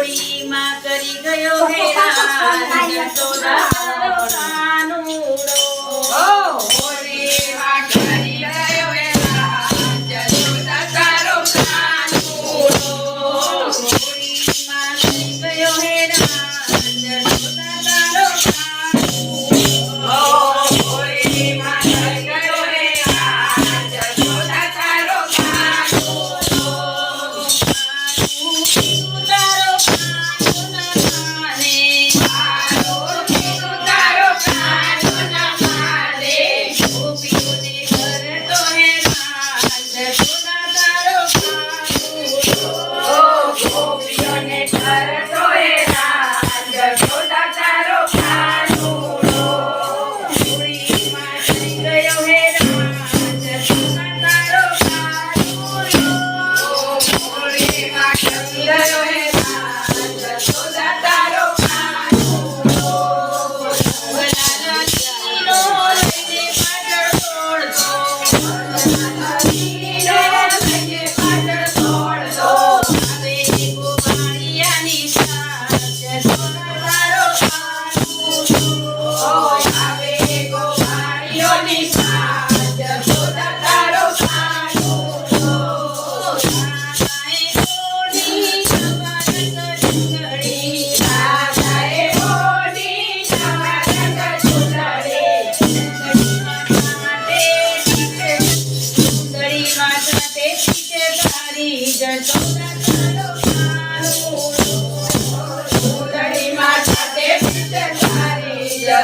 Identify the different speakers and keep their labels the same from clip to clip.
Speaker 1: હોળીમાં કરી ગયો
Speaker 2: હે
Speaker 1: રાન તો
Speaker 2: રાનું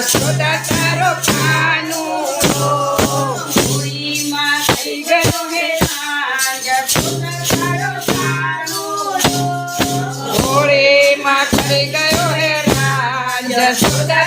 Speaker 2: જશોદા તારો ખાનું.
Speaker 1: પૂરીમાં થઈ ગયો હે જશોદા તારો ખાનું.
Speaker 2: ઘોડેમાં થઈ ગયો હે જશોદા